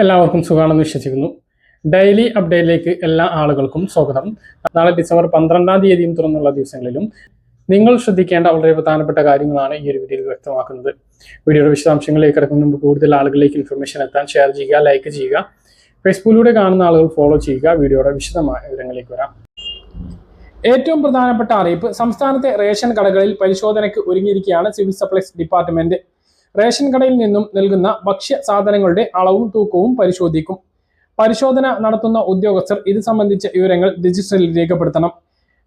എല്ലാവർക്കും സുഖമാണെന്ന് വിശ്വസിക്കുന്നു. ഡെയിലി അപ്ഡേറ്റിലേക്ക് എല്ലാ ആളുകൾക്കും സ്വാഗതം. നാളെ ഡിസംബർ പന്ത്രണ്ടാം തീയതിയും തുറന്നുള്ള ദിവസങ്ങളിലും നിങ്ങൾ ശ്രദ്ധിക്കേണ്ട വളരെ പ്രധാനപ്പെട്ട കാര്യങ്ങളാണ് ഈ ഒരു വീഡിയോയിൽ വ്യക്തമാക്കുന്നത്. വീഡിയോയുടെ വിശദാംശങ്ങളിലേക്ക് കിടക്കുന്ന മുമ്പ് കൂടുതൽ ആളുകളിലേക്ക് ഇൻഫർമേഷൻ എത്താൻ ഷെയർ ചെയ്യുക ലൈക്ക് ചെയ്യുക ഫേസ്ബുക്കിലൂടെ കാണുന്ന ആളുകൾ ഫോളോ ചെയ്യുക. വീഡിയോയുടെ വിശദമായ വിവരങ്ങളിലേക്ക് വരാം. ഏറ്റവും പ്രധാനപ്പെട്ട അറിയിപ്പ് സംസ്ഥാനത്തെ റേഷൻ കടകളിൽ പരിശോധനയ്ക്ക് ഒരുങ്ങിയിരിക്കുകയാണ് സിവിൽ സപ്ലൈസ് ഡിപ്പാർട്ട്മെന്റ്. റേഷൻ കടയിൽ നിന്നും നൽകുന്ന ഭക്ഷ്യ സാധനങ്ങളുടെ അളവും തൂക്കവും പരിശോധിക്കും. പരിശോധന നടത്തുന്ന ഉദ്യോഗസ്ഥർ ഇത് സംബന്ധിച്ച വിവരങ്ങൾ രജിസ്റ്ററിൽ രേഖപ്പെടുത്തണം.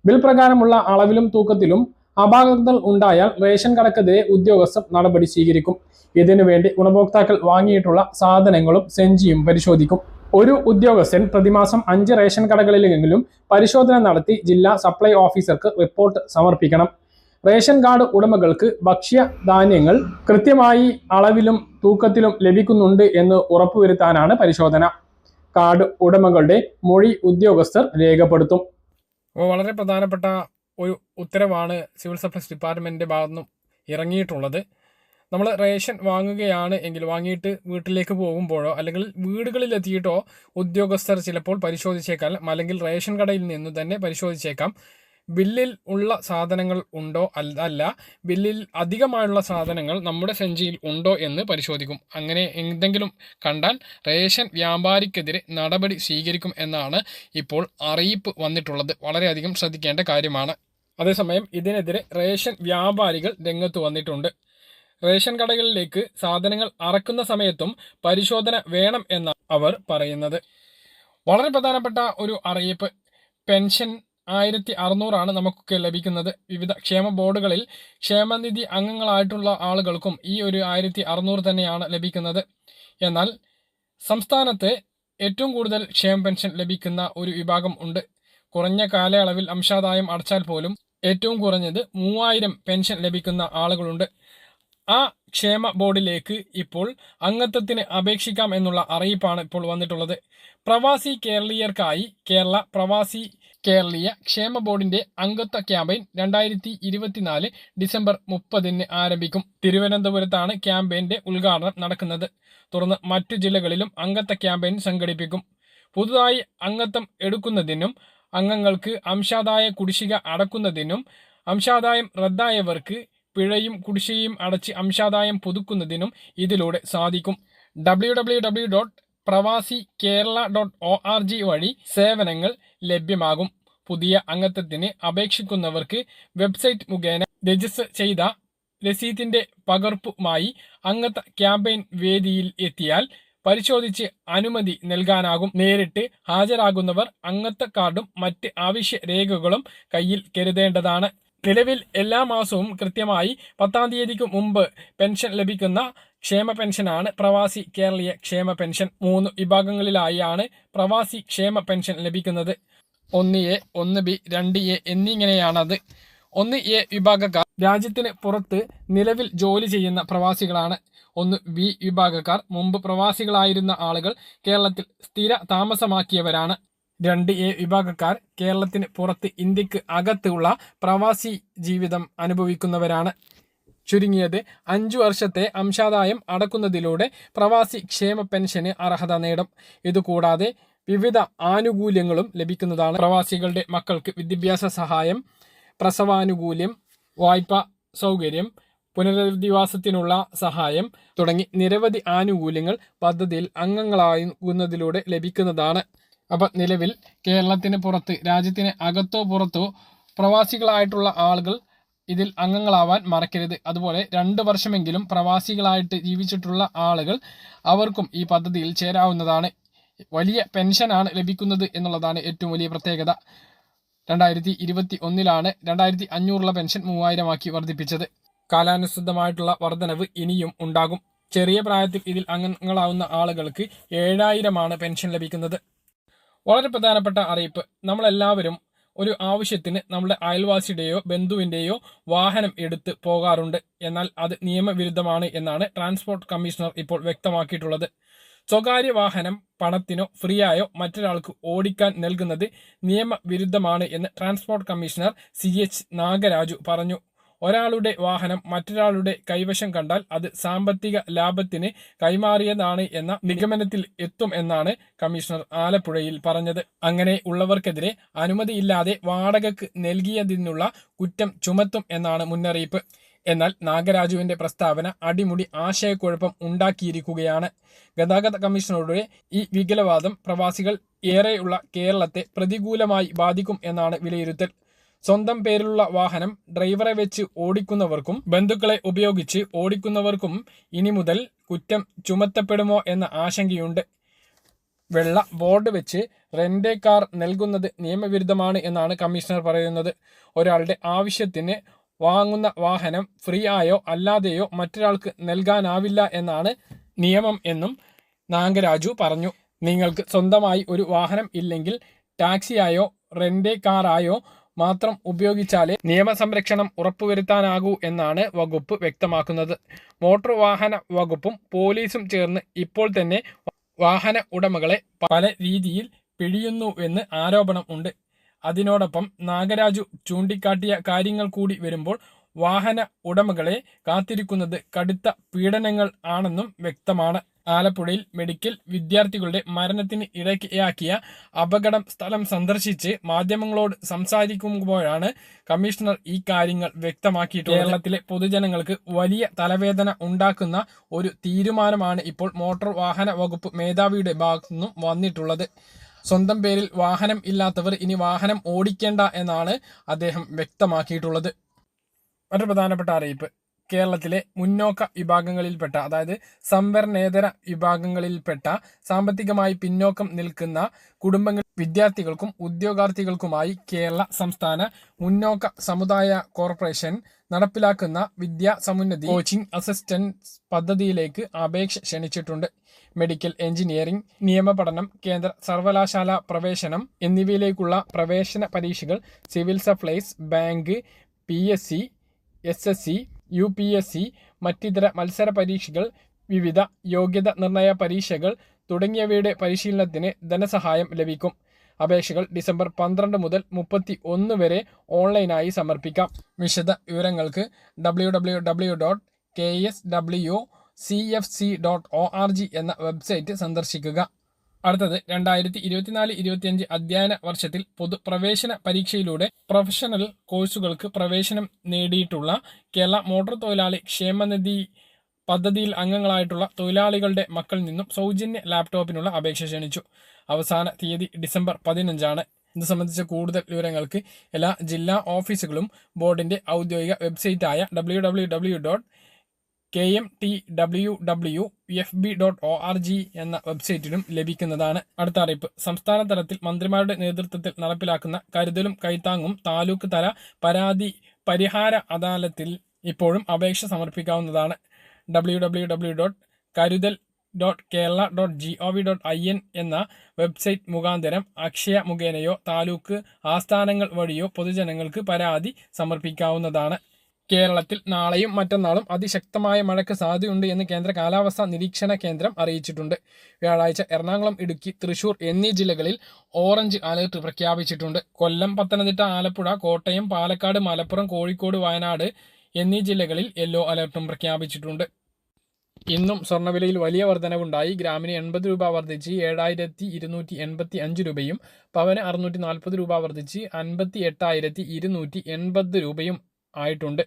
ബിൽ പ്രകാരമുള്ള അളവിലും തൂക്കത്തിലും അപാകതകൾ ഉണ്ടായാൽ റേഷൻ കടക്കെതിരെ ഉദ്യോഗസ്ഥർ നടപടി സ്വീകരിക്കും. ഇതിനുവേണ്ടി ഗുണഭോക്താക്കൾ വാങ്ങിയിട്ടുള്ള സാധനങ്ങളും സെഞ്ചിയും പരിശോധിക്കും. ഒരു ഉദ്യോഗസ്ഥൻ പ്രതിമാസം അഞ്ച് റേഷൻ കടകളിലെങ്കിലും പരിശോധന നടത്തി ജില്ലാ സപ്ലൈ ഓഫീസർക്ക് റിപ്പോർട്ട് സമർപ്പിക്കണം. റേഷൻ കാർഡ് ഉടമകൾക്ക് ഭക്ഷ്യ ധാന്യങ്ങൾ കൃത്യമായി അളവിലും തൂക്കത്തിലും ലഭിക്കുന്നുണ്ട് എന്ന് ഉറപ്പുവരുത്താനാണ് പരിശോധന. കാർഡ് ഉടമകളുടെ മൊഴി ഉദ്യോഗസ്ഥർ രേഖപ്പെടുത്തും. അപ്പോൾ വളരെ പ്രധാനപ്പെട്ട ഒരു ഉത്തരവാണ് സിവിൽ സപ്ലൈസ് ഡിപ്പാർട്ട്മെന്റിന്റെ ഭാഗത്തുനിന്നും ഇറങ്ങിയിട്ടുള്ളത്. നമ്മൾ റേഷൻ വാങ്ങുകയാണ് എങ്കിൽ വാങ്ങിയിട്ട് വീട്ടിലേക്ക് പോകുമ്പോഴോ അല്ലെങ്കിൽ വീടുകളിൽ എത്തിയിട്ടോ ഉദ്യോഗസ്ഥർ ചിലപ്പോൾ പരിശോധിച്ചേക്കാം. അല്ലെങ്കിൽ റേഷൻ കടയിൽ നിന്ന് തന്നെ പരിശോധിച്ചേക്കാം. ബില്ലിൽ ഉള്ള സാധനങ്ങൾ ഉണ്ടോ അല്ല. ബില്ലിൽ അധികമായുള്ള സാധനങ്ങൾ നമ്മുടെ സഞ്ചിയിൽ ഉണ്ടോ എന്ന് പരിശോധിക്കും. അങ്ങനെ എന്തെങ്കിലും കണ്ടാൽ റേഷൻ വ്യാപാരിക്കെതിരെ നടപടി സ്വീകരിക്കും എന്നാണ് ഇപ്പോൾ അറിയിപ്പ് വന്നിട്ടുള്ളത്. വളരെയധികം ശ്രദ്ധിക്കേണ്ട കാര്യമാണ്. അതേസമയം ഇതിനെതിരെ റേഷൻ വ്യാപാരികൾ രംഗത്ത് വന്നിട്ടുണ്ട്. റേഷൻ കടകളിലേക്ക് സാധനങ്ങൾ അറക്കുന്ന സമയത്തും പരിശോധന വേണം എന്നാണ് അവർ പറയുന്നത്. വളരെ പ്രധാനപ്പെട്ട ഒരു അറിയിപ്പ്. പെൻഷൻ ആയിരത്തി അറുന്നൂറാണ് നമുക്കൊക്കെ ലഭിക്കുന്നത്. വിവിധ ക്ഷേമ ബോർഡുകളിൽ ക്ഷേമനിധി അംഗങ്ങളായിട്ടുള്ള ആളുകൾക്കും ഈ ഒരു ആയിരത്തി അറുന്നൂറ് തന്നെയാണ് ലഭിക്കുന്നത്. എന്നാൽ സംസ്ഥാനത്ത് ഏറ്റവും കൂടുതൽ ക്ഷേമ പെൻഷൻ ലഭിക്കുന്ന ഒരു വിഭാഗം ഉണ്ട്. കുറഞ്ഞ കാലയളവിൽ അംശാദായം അടച്ചാൽ പോലും ഏറ്റവും കുറഞ്ഞത് മൂവായിരം പെൻഷൻ ലഭിക്കുന്ന ആളുകളുണ്ട്. ആ ക്ഷേമ ബോർഡിലേക്ക് ഇപ്പോൾ അംഗത്വത്തിന് അപേക്ഷിക്കാം എന്നുള്ള അറിയിപ്പാണ് ഇപ്പോൾ വന്നിട്ടുള്ളത്. പ്രവാസി കേരളീയർക്കായി കേരള പ്രവാസി കേരളീയ ക്ഷേമ ബോർഡിന്റെ അംഗത്വ ക്യാമ്പയിൻ രണ്ടായിരത്തി ഇരുപത്തിനാല് ഡിസംബർ മുപ്പതിന് ആരംഭിക്കും. തിരുവനന്തപുരത്താണ് ക്യാമ്പയിന്റെ ഉദ്ഘാടനം നടക്കുന്നത്. തുടർന്ന് മറ്റു ജില്ലകളിലും അംഗത്വ ക്യാമ്പയിൻ സംഘടിപ്പിക്കും. പുതുതായി അംഗത്വം എടുക്കുന്നതിനും അംഗങ്ങൾക്ക് അംശാദായ കുടിശ്ശിക അടക്കുന്നതിനും അംശാദായം റദ്ദായവർക്ക് പിഴയും കുടിശ്ശികയും അടച്ച് അംശാദായം പുതുക്കുന്നതിനും ഇതിലൂടെ സാധിക്കും. W W W dot Pravasi Kerala dot O R G വഴി സേവനങ്ങൾ ലഭ്യമാകും. പുതിയ അംഗത്വത്തിന് അപേക്ഷിക്കുന്നവർക്ക് വെബ്സൈറ്റ് മുഖേന രജിസ്റ്റർ ചെയ്ത രസീതിന്റെ പകർപ്പുമായി അംഗത്വ ക്യാമ്പയിൻ വേദിയിൽ എത്തിയാൽ പരിശോധിച്ച് അനുമതി നൽകാനാകും. നേരിട്ട് ഹാജരാകുന്നവർ അംഗത്വ കാർഡും മറ്റ് ആവശ്യ രേഖകളും കയ്യിൽ കരുതേണ്ടതാണ്. നിലവിൽ എല്ലാ മാസവും കൃത്യമായി പത്താം തീയതിക്ക് മുമ്പ് പെൻഷൻ ലഭിക്കുന്ന ക്ഷേമ പെൻഷനാണ് പ്രവാസി കേരളീയ ക്ഷേമ പെൻഷൻ. മൂന്ന് വിഭാഗങ്ങളിലായാണ് പ്രവാസി ക്ഷേമ പെൻഷൻ ലഭിക്കുന്നത്. ഒന്ന് എ ഒന്ന് ബി രണ്ട് എ എന്നിങ്ങനെയാണത്. ഒന്ന് എ വിഭാഗക്കാർ രാജ്യത്തിന് പുറത്ത് നിലവിൽ ജോലി ചെയ്യുന്ന പ്രവാസികളാണ്. ഒന്ന് ബി വിഭാഗക്കാർ മുമ്പ് പ്രവാസികളായിരുന്ന ആളുകൾ കേരളത്തിൽ സ്ഥിര താമസമാക്കിയവരാണ്. രണ്ട് എ വിഭാഗക്കാർ കേരളത്തിന് പുറത്ത് ഇന്ത്യയ്ക്ക് അകത്തുള്ള പ്രവാസി ജീവിതം അനുഭവിക്കുന്നവരാണ്. ചുരുങ്ങിയത് അഞ്ചു വർഷത്തെ അംശാദായം അടക്കുന്നതിലൂടെ പ്രവാസി ക്ഷേമ പെൻഷന് അർഹത നേടും. ഇതുകൂടാതെ വിവിധ ആനുകൂല്യങ്ങളും ലഭിക്കുന്നതാണ് പ്രവാസികളുടെ മക്കൾക്ക് വിദ്യാഭ്യാസ സഹായം പ്രസവാനുകൂല്യം വായ്പ സൗകര്യം പുനരധിവാസത്തിനുള്ള സഹായം തുടങ്ങി നിരവധി ആനുകൂല്യങ്ങൾ പദ്ധതിയിൽ അംഗങ്ങളാകുന്നതിലൂടെ ലഭിക്കുന്നതാണ്. അപ്പം നിലവിൽ കേരളത്തിന് പുറത്ത് രാജ്യത്തിന് അകത്തോ പുറത്തോ പ്രവാസികളായിട്ടുള്ള ആളുകൾ ഇതിൽ അംഗങ്ങളാവാൻ മറക്കരുത്. അതുപോലെ രണ്ട് വർഷമെങ്കിലും പ്രവാസികളായിട്ട് ജീവിച്ചിട്ടുള്ള ആളുകൾ അവർക്കും ഈ പദ്ധതിയിൽ ചേരാവുന്നതാണ്. വലിയ പെൻഷനാണ് ലഭിക്കുന്നത് എന്നുള്ളതാണ് ഏറ്റവും വലിയ പ്രത്യേകത. രണ്ടായിരത്തി ഇരുപത്തി ഒന്നിലാണ് രണ്ടായിരത്തി അഞ്ഞൂറുള്ള പെൻഷൻ മൂവായിരമാക്കി വർദ്ധിപ്പിച്ചത്. കാലാനുസൃതമായിട്ടുള്ള വർധനവ് ഇനിയും ഉണ്ടാകും. ചെറിയ പ്രായത്തിൽ ഇതിൽ അംഗങ്ങളാവുന്ന ആളുകൾക്ക് ഏഴായിരമാണ് പെൻഷൻ ലഭിക്കുന്നത്. വളരെ പ്രധാനപ്പെട്ട അറിയിപ്പ്. നമ്മളെല്ലാവരും ഒരു ആവശ്യത്തിന് നമ്മുടെ അയൽവാസിയുടെയോ ബന്ധുവിന്റെയോ വാഹനം എടുത്ത് പോകാറുണ്ട്. എന്നാൽ അത് നിയമവിരുദ്ധമാണ് എന്നാണ് ട്രാൻസ്പോർട്ട് കമ്മീഷണർ ഇപ്പോൾ വ്യക്തമാക്കിയിട്ടുള്ളത്. സ്വകാര്യ വാഹനം പണത്തിനോ ഫ്രീയായോ മറ്റൊരാൾക്ക് ഓടിക്കാൻ നൽകുന്നത് നിയമവിരുദ്ധമാണ് എന്ന് transport commissioner C H Nagaraju പറഞ്ഞു. ഒരാളുടെ വാഹനം മറ്റൊരാളുടെ കൈവശം കണ്ടാൽ അത് സാമ്പത്തിക ലാഭത്തിന് കൈമാറിയതാണ് എന്ന നിഗമനത്തിൽ എത്തും എന്നാണ് കമ്മീഷണർ ആലപ്പുഴയിൽ പറഞ്ഞത്. അങ്ങനെ ഉള്ളവർക്കെതിരെ അനുമതിയില്ലാതെ വാടകയ്ക്ക് നൽകിയതിനുള്ള കുറ്റം ചുമത്തും എന്നാണ് മുന്നറിയിപ്പ്. എന്നാൽ നാഗരാജുവിന്റെ പ്രസ്താവന അടിമുടി ആശയക്കുഴപ്പം ഉണ്ടാക്കിയിരിക്കുകയാണ്. ഗതാഗത കമ്മീഷണറുടെ ഈ വികലവാദം പ്രവാസികൾ ഏറെയുള്ള കേരളത്തെ പ്രതികൂലമായി ബാധിക്കും എന്നാണ് വിലയിരുത്തൽ. സ്വന്തം പേരിലുള്ള വാഹനം ഡ്രൈവറെ വെച്ച് ഓടിക്കുന്നവർക്കും ബന്ധുക്കളെ ഉപയോഗിച്ച് ഓടിക്കുന്നവർക്കും ഇനി മുതൽ കുറ്റം ചുമത്തപ്പെടുമോ എന്ന ആശങ്കയുണ്ട്. വെള്ള ബോർഡ് വെച്ച് റെന്റ് കാർ നൽകുന്നത് നിയമവിരുദ്ധമാണ് എന്നാണ് കമ്മീഷണർ പറയുന്നത്. ഒരാളുടെ ആവശ്യത്തിന് വാങ്ങുന്ന വാഹനം ഫ്രീ ആയോ അല്ലാതെയോ മറ്റൊരാൾക്ക് നൽകാനാവില്ല എന്നാണ് നിയമം എന്നും നാഗരാജു പറഞ്ഞു. നിങ്ങൾക്ക് സ്വന്തമായി ഒരു വാഹനം ഇല്ലെങ്കിൽ ടാക്സിയായോ റെന്റ് കാറായോ മാത്രം ഉപയോഗിച്ചാലേ നിയമസംരക്ഷണം ഉറപ്പുവരുത്താനാകൂ എന്നാണ് വകുപ്പ് വ്യക്തമാക്കുന്നത്. മോട്ടോർ വാഹന വകുപ്പും പോലീസും ചേർന്ന് ഇപ്പോൾ തന്നെ വാഹന ഉടമകളെ പല രീതിയിൽ പിഴിയുന്നു എന്ന് ആരോപണം ഉണ്ട്. അതിനോടൊപ്പം നാഗരാജു ചൂണ്ടിക്കാട്ടിയ കാര്യങ്ങൾ കൂടി വരുമ്പോൾ വാഹന ഉടമകളെ കാത്തിരിക്കുന്നത് കടുത്ത പീഡനങ്ങൾ ആണെന്നും വ്യക്തമാണ്. ആലപ്പുഴയിൽ മെഡിക്കൽ വിദ്യാർത്ഥികളുടെ മരണത്തിന് ഇടയാക്കിയ അപകടം സ്ഥലം സന്ദർശിച്ച് മാധ്യമങ്ങളോട് സംസാരിക്കുമ്പോഴാണ് കമ്മീഷണർ ഈ കാര്യങ്ങൾ വ്യക്തമാക്കിയിട്ടുള്ളത്. കേരളത്തിലെ പൊതുജനങ്ങൾക്ക് വലിയ തലവേദന ഉണ്ടാക്കുന്ന ഒരു തീരുമാനമാണ് ഇപ്പോൾ മോട്ടോർ വാഹന വകുപ്പ് മേധാവിയുടെ ഭാഗത്തു നിന്നും വന്നിട്ടുള്ളത്. സ്വന്തം പേരിൽ വാഹനം ഇല്ലാത്തവർ ഇനി വാഹനം ഓടിക്കേണ്ട എന്നാണ് അദ്ദേഹം വ്യക്തമാക്കിയിട്ടുള്ളത്. മറ്റൊരു പ്രധാനപ്പെട്ട അറിയിപ്പ്. കേരളത്തിലെ മുന്നോക്ക വിഭാഗങ്ങളിൽപ്പെട്ട അതായത് സംവരണേതര വിഭാഗങ്ങളിൽപ്പെട്ട സാമ്പത്തികമായി പിന്നോക്കം നിൽക്കുന്ന കുടുംബങ്ങൾ വിദ്യാർത്ഥികൾക്കും ഉദ്യോഗാർത്ഥികൾക്കുമായി കേരള സംസ്ഥാന മുന്നോക്ക സമുദായ കോർപ്പറേഷൻ നടപ്പിലാക്കുന്ന വിദ്യാ സമുന്നതി കോച്ചിംഗ് അസിസ്റ്റൻസ് പദ്ധതിയിലേക്ക് അപേക്ഷ ക്ഷണിച്ചിട്ടുണ്ട്. മെഡിക്കൽ എഞ്ചിനീയറിംഗ് നിയമപഠനം കേന്ദ്ര സർവകലാശാല പ്രവേശനം എന്നിവയിലേക്കുള്ള പ്രവേശന പരീക്ഷകൾ civil supplies bank P S C S S C U P S C മറ്റിതര മത്സര പരീക്ഷകൾ വിവിധ യോഗ്യത നിർണയ പരീക്ഷകൾ തുടങ്ങിയവയുടെ പരിശീലനത്തിന് ധനസഹായം ലഭിക്കും. അപേക്ഷകൾ ഡിസംബർ പന്ത്രണ്ട് മുതൽ മുപ്പത്തി ഒന്ന് വരെ ഓൺലൈനായി സമർപ്പിക്കാം. വിശദ വിവരങ്ങൾക്ക് W W W dot K S W C F C dot O R G എന്ന വെബ്സൈറ്റ് സന്ദർശിക്കുക. അടുത്തത് രണ്ടായിരത്തി ഇരുപത്തിനാല് ഇരുപത്തിയഞ്ച് അധ്യയന വർഷത്തിൽ പൊതുപ്രവേശന പരീക്ഷയിലൂടെ പ്രൊഫഷണൽ കോഴ്സുകൾക്ക് പ്രവേശനം നേടിയിട്ടുള്ള കേരള മോട്ടോർ തൊഴിലാളി ക്ഷേമനിധി പദ്ധതിയിൽ അംഗങ്ങളായിട്ടുള്ള തൊഴിലാളികളുടെ മക്കളിൽ നിന്നും സൗജന്യ ലാപ്ടോപ്പിനുള്ള അപേക്ഷ ക്ഷണിച്ചു. അവസാന തീയതി ഡിസംബർ പതിനഞ്ചാണ്. ഇത് സംബന്ധിച്ച കൂടുതൽ വിവരങ്ങൾക്ക് എല്ലാ ജില്ലാ ഓഫീസുകളും ബോർഡിന്റെ ഔദ്യോഗിക വെബ്സൈറ്റായ W W W dot K M T W W F B dot O R G എന്ന വെബ്സൈറ്റിലും ലഭിക്കുന്നതാണ്. അടുത്ത അറിയിപ്പ്. സംസ്ഥാന തലത്തിൽ മന്ത്രിമാരുടെ നേതൃത്വത്തിൽ നടപ്പിലാക്കുന്ന കരുതലും കൈത്താങ്ങും താലൂക്ക് തല പരാതി പരിഹാര അദാലത്തിൽ ഇപ്പോഴും അപേക്ഷ സമർപ്പിക്കാവുന്നതാണ്. W W W dot Karuthal dot Kerala dot G O V dot I N എന്ന വെബ്സൈറ്റ് മുഖാന്തരം അക്ഷയ മുഖേനയോ താലൂക്ക് ആസ്ഥാനങ്ങൾ വഴിയോ പൊതുജനങ്ങൾക്ക് പരാതി സമർപ്പിക്കാവുന്നതാണ്. കേരളത്തിൽ നാളെയും മറ്റന്നാളും അതിശക്തമായ മഴയ്ക്ക് സാധ്യതയുണ്ട് എന്ന് കേന്ദ്ര കാലാവസ്ഥാ നിരീക്ഷണ കേന്ദ്രം അറിയിച്ചിട്ടുണ്ട്. വ്യാഴാഴ്ച എറണാകുളം ഇടുക്കി തൃശൂർ എന്നീ ജില്ലകളിൽ ഓറഞ്ച് അലർട്ട് പ്രഖ്യാപിച്ചിട്ടുണ്ട്. കൊല്ലം പത്തനംതിട്ട ആലപ്പുഴ കോട്ടയം പാലക്കാട് മലപ്പുറം കോഴിക്കോട് വയനാട് എന്നീ ജില്ലകളിൽ യെല്ലോ അലർട്ടും പ്രഖ്യാപിച്ചിട്ടുണ്ട്. ഇന്നും സ്വർണവിലയിൽ വലിയ വർധനവുണ്ടായി. ഗ്രാമിന് എൺപത് രൂപ വർദ്ധിച്ച് ഏഴായിരത്തി ഇരുന്നൂറ്റി എൺപത്തി അഞ്ച് രൂപയും പവന് അറുന്നൂറ്റി നാൽപ്പത് രൂപ വർദ്ധിച്ച് അൻപത്തി എട്ടായിരത്തി ഇരുന്നൂറ്റി എൺപത് രൂപയും ആയിട്ടുണ്ട്.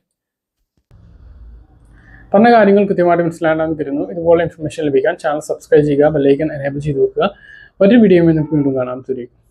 പറഞ്ഞ കാര്യങ്ങൾ കൃത്യമായിട്ട് മനസ്സിലാണെന്ന് തരുന്നു. ഇതുപോലെ ഇൻഫർമേഷൻ ലഭിക്കാൻ ചാനൽ സബ്സ്ക്രൈബ് ചെയ്യുക ബെല്ലൈക്കൻ എനേബിൾ ചെയ്ത് വെക്കുക. ഒരു വീഡിയോ നമുക്ക് വീണ്ടും കാണാം. തുരിക്കും